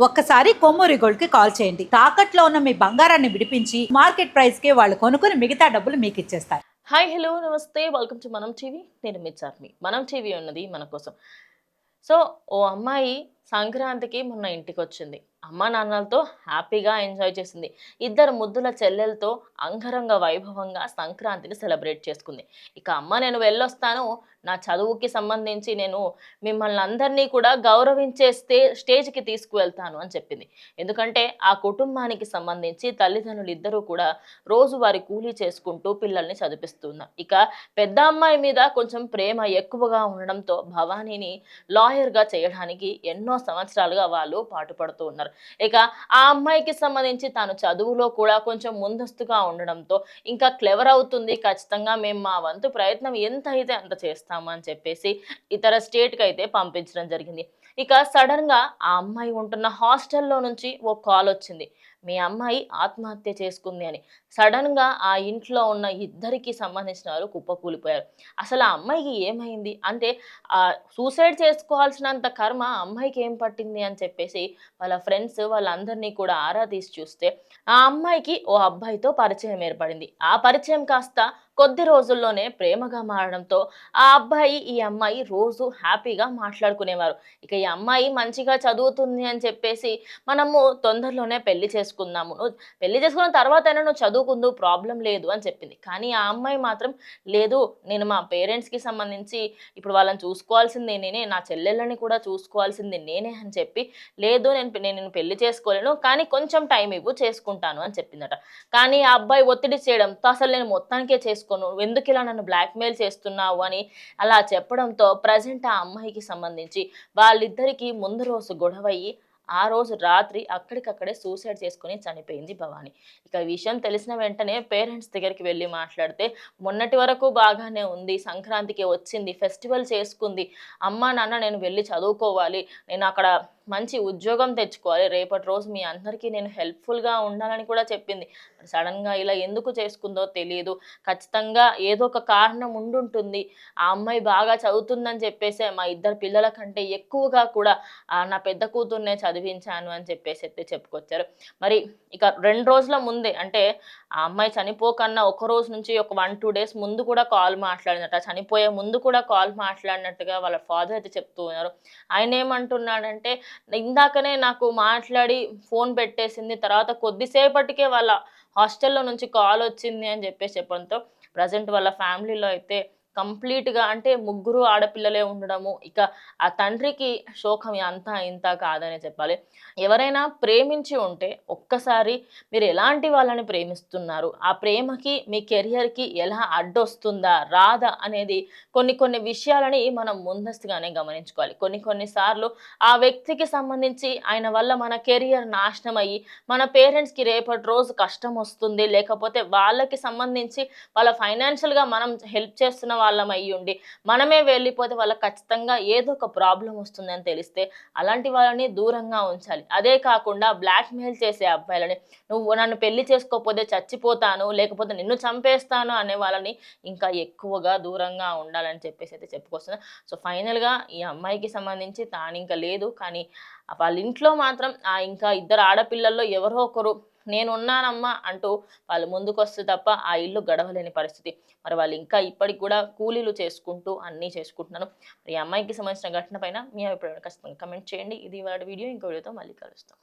ఒక్కసారి కొమ్మూరి గోల్డ్కి కాల్ చేయండి. తాకట్లో ఉన్న మీ బంగారాన్ని విడిపించి మార్కెట్ ప్రైస్కి వాళ్ళు కొనుక్కుని మిగతా డబ్బులు మీకు ఇచ్చేస్తారు. హాయ్ హలో నమస్తే. Welcome to Manam TV. నేను మీ మనం టీవీ ఉన్నది మన కోసం. సో ఓ అమ్మాయి సంక్రాంతికి మొన్న ఇంటికి వచ్చింది అమ్మ నాన్నలతో హ్యాపీగా ఎంజాయ్ చేసింది. ఇద్దరు ముద్దుల చెల్లెలతో అంగరంగ వైభవంగా సంక్రాంతిని సెలబ్రేట్ చేసుకుంది. ఇక అమ్మ నేను వెళ్ళొస్తాను. నా చదువుకి సంబంధించి నేను మిమ్మల్ని అందరినీ కూడా గౌరవించే స్టే స్టేజ్కి తీసుకువెళ్తాను అని చెప్పింది. ఎందుకంటే ఆ కుటుంబానికి సంబంధించి తల్లిదండ్రులు ఇద్దరూ కూడా రోజువారి కూలీ చేసుకుంటూ పిల్లల్ని చదివిస్తున్నారు. ఇక పెద్ద అమ్మాయి మీద కొంచెం ప్రేమ ఎక్కువగా ఉండడంతో భవానీని లాయర్గా చేయడానికి ఎన్నో సంవత్సరాలుగా వాళ్ళు పాటుపడుతూ ఉన్నారు. ఇక ఆ అమ్మాయికి సంబంధించి తాను చదువులో కూడా కొంచెం ముందస్తుగా ఉండడంతో ఇంకా క్లెవర్ అవుతుంది. ఖచ్చితంగా మేము మా వంతు ప్రయత్నం ఎంత అయితే అంత చేస్తాము అని చెప్పేసి ఇతర స్టేట్కి అయితే పంపించడం జరిగింది. ఇక సడన్గా ఆ అమ్మాయి ఉంటున్న హాస్టల్లో నుంచి ఓ కాల్ వచ్చింది. మీ అమ్మాయి ఆత్మహత్య చేసుకుంది అని. సడన్గా ఆ ఇంట్లో ఉన్న ఇద్దరికి సంబంధించిన వారు కుప్పకూలిపోయారు. అసలు ఆ అమ్మాయికి ఏమైంది? అంటే సూసైడ్ చేసుకోవాల్సినంత కర్మ అమ్మాయికి ఏం పట్టింది అని చెప్పేసి వాళ్ళ ఫ్రెండ్స్ వాళ్ళందరినీ కూడా ఆరా తీసి చూస్తే ఆ అమ్మాయికి ఓ అబ్బాయితో పరిచయం ఏర్పడింది. ఆ పరిచయం కాస్త కొద్ది రోజుల్లోనే ప్రేమగా మారడంతో ఆ అబ్బాయి ఈ అమ్మాయి రోజు హ్యాపీగా మాట్లాడుకునేవారు. ఇక ఈ అమ్మాయి మంచిగా చదువుతుంది అని చెప్పేసి మనము తొందరలోనే పెళ్ళి చేసుకుందాము. నువ్వు పెళ్ళి చేసుకున్న తర్వాత అయినా నువ్వు చదువుకుందు ప్రాబ్లం లేదు అని చెప్పింది. కానీ ఆ అమ్మాయి మాత్రం లేదు నేను మా పేరెంట్స్కి సంబంధించి ఇప్పుడు వాళ్ళని చూసుకోవాల్సింది నేనే నా చెల్లెళ్ళని కూడా చూసుకోవాల్సింది నేనే అని చెప్పి లేదు నేను నేను పెళ్ళి చేసుకోలేను కానీ కొంచెం టైం ఇవ్వు చేసుకుంటాను అని చెప్పిందట. కానీ ఆ అబ్బాయి ఒత్తిడి చేయడంతో అసలు నేను మొత్తానికే చేసుకోను ఎందుకు ఇలా నన్ను బ్లాక్మెయిల్ చేస్తున్నావు అని అలా చెప్పడంతో ప్రజెంట్ ఆ అమ్మాయికి సంబంధించి వాళ్ళిద్దరికీ ముందు రోజు గొడవయ్యి ఆ రోజు రాత్రి అక్కడికక్కడే సూసైడ్ చేసుకుని చనిపోయింది భవాని. ఇక విషయం తెలిసిన వెంటనే పేరెంట్స్ దగ్గరికి వెళ్ళి మాట్లాడితే మొన్నటి వరకు బాగానే ఉంది సంక్రాంతికి వచ్చింది ఫెస్టివల్ చేసుకుంది. అమ్మా నాన్న నేను వెళ్ళి చదువుకోవాలి. నేను అక్కడ మంచి ఉద్యోగం తెచ్చుకోవాలి. రేపటి రోజు మీ అందరికీ నేను హెల్ప్ఫుల్గా ఉండాలని కూడా చెప్పింది. సడన్గా ఇలా ఎందుకు చేసుకుందో తెలియదు ఖచ్చితంగా ఏదో ఒక కారణం ఉండుంటుంది. ఆ అమ్మాయి బాగా చదువుతుందని చెప్పేసి మా ఇద్దరు పిల్లల కంటే ఎక్కువగా కూడా నా పెద్ద కూతుర్నే చదివించాను అని చెప్పేసి అయితే చెప్పుకొచ్చారు. మరి ఇక రెండు రోజుల ముందే అంటే ఆ అమ్మాయి చనిపోకన్నా ఒక రోజు నుంచి ఒక వన్ టూ డేస్ ముందు కూడా కాల్ మాట్లాడినట్ట. చనిపోయే ముందు కూడా కాల్ మాట్లాడినట్టుగా వాళ్ళ ఫాదర్ అయితే చెప్తూ ఉన్నారు. ఆయన ఏమంటున్నాడంటే ఇందాకనే నాకు మాట్లాడి ఫోన్ పెట్టేసింది తర్వాత కొద్దిసేపటికే వాళ్ళ హాస్టల్లో నుంచి కాల్ వచ్చింది అని చెప్పేసి చెప్పడంతో ప్రజెంట్ వాళ్ళ ఫ్యామిలీలో అయితే కంప్లీట్గా అంటే ముగ్గురు ఆడపిల్లలే ఉండడము ఇక ఆ తండ్రికి శోకం అంతా ఇంత కాదనే చెప్పాలి. ఎవరైనా ప్రేమించి ఉంటే ఒక్కసారి మీరు ఎలాంటి వాళ్ళని ప్రేమిస్తున్నారు? ఆ ప్రేమకి మీ కెరియర్కి ఎలా అడ్డొస్తుందా రాదా అనేది కొన్ని కొన్ని విషయాలని మనం ముందస్తుగానే గమనించుకోవాలి. కొన్ని కొన్నిసార్లు ఆ వ్యక్తికి సంబంధించి ఆయన వల్ల మన కెరియర్ నాశనం అయ్యి మన పేరెంట్స్కి రేపటి రోజు కష్టం వస్తుంది లేకపోతే వాళ్ళకి సంబంధించి వాళ్ళ ఫైనాన్షియల్గా మనం హెల్ప్ చేస్తున్న వాళ్ళం అయ్యి ఉండి మనమే వెళ్ళిపోతే వాళ్ళకి ఖచ్చితంగా ఏదో ఒక ప్రాబ్లం వస్తుందని తెలిస్తే అలాంటి వాళ్ళని దూరంగా ఉంచాలి. అదే కాకుండా బ్లాక్మెయిల్ చేసే అబ్బాయిలని నువ్వు నన్ను పెళ్ళి చేసుకోకపోతే చచ్చిపోతాను లేకపోతే నిన్ను చంపేస్తాను అనే వాళ్ళని ఇంకా ఎక్కువగా దూరంగా ఉండాలని చెప్పేసి అయితే చెప్పుకొస్తున్నా. సో ఫైనల్గా ఈ అమ్మాయికి సంబంధించి తాను ఇంకా లేదు. కానీ వాళ్ళ ఇంట్లో మాత్రం ఆ ఇంకా ఇద్దరు ఆడపిల్లల్లో ఎవరో ఒకరు నేను ఉన్నానమ్మా అంటూ వాళ్ళు ముందుకొస్తే తప్ప ఆ ఇల్లు గడవలేని పరిస్థితి. మరి వాళ్ళు ఇంకా ఇప్పటికి కూడా కూలీలు చేసుకుంటూ అన్నీ చేసుకుంటున్నాను మరి అమ్మాయికి సంబంధించిన ఘటన పైన మీ అభిప్రాయం ఖచ్చితంగా కమెంట్ చేయండి. ఇది వాడి వీడియో. ఇంకో వీడియోతో మళ్ళీ కలుస్తాం.